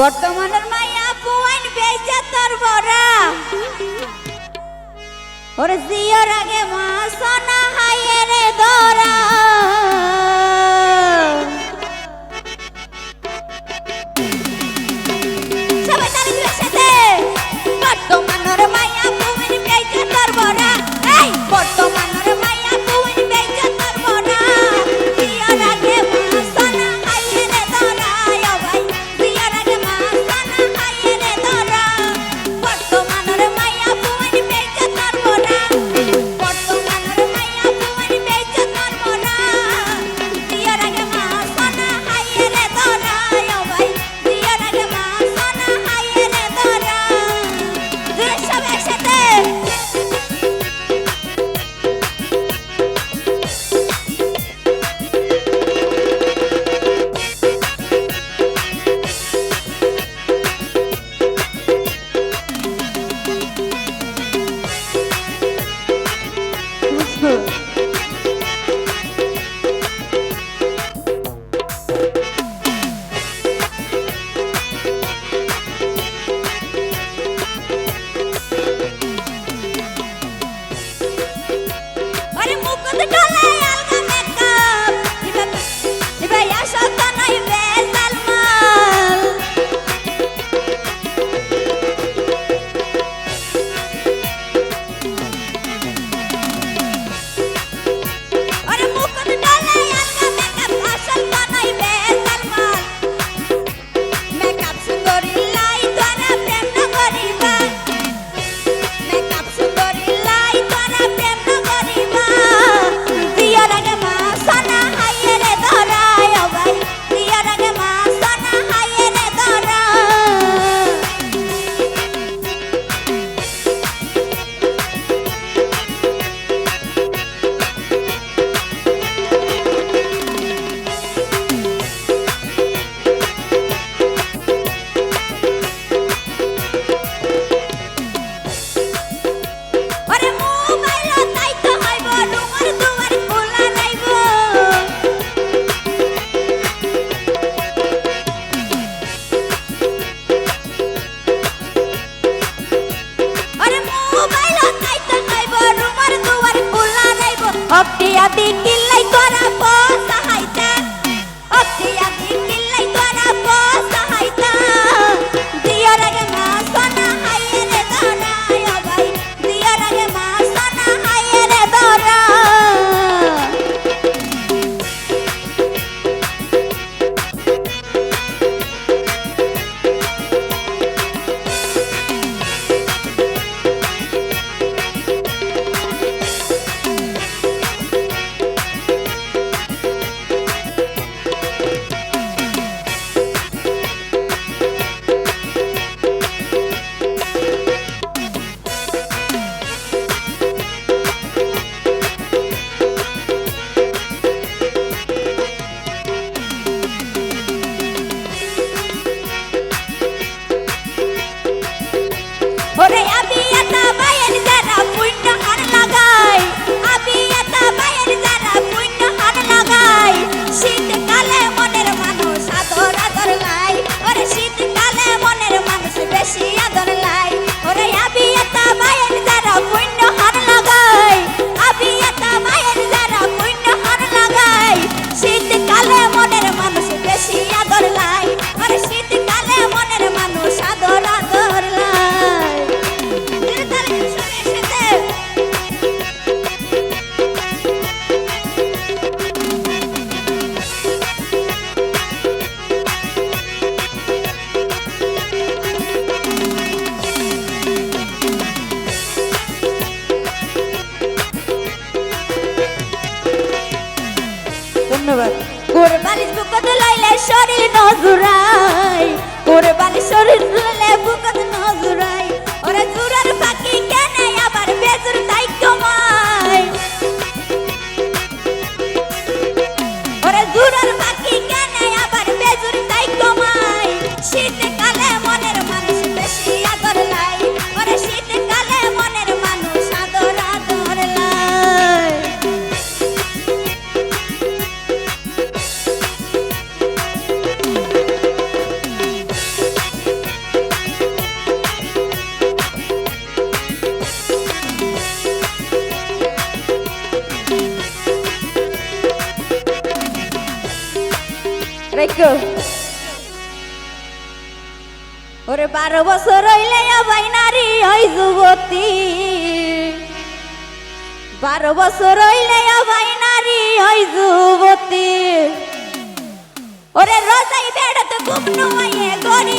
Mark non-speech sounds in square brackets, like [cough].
বর্তমানের মাইয়া পুয়াইন বেজে তোর বড়া। ওর জিওর আগে মাসনা হাইয়ে রে দরা বর্তমানের মাইয়া পুয়াইন বেজে তোর বড়া। এই বর্তমান 哼 [laughs] উড়ার গো ওরে বারো বছর হইলে আবাই নারী ওই যুবতী। বারো বছর হইলে আবাই নারী ওই যুবতী। ওরে রোজাই বেড়াতে ঘুম নয় গরি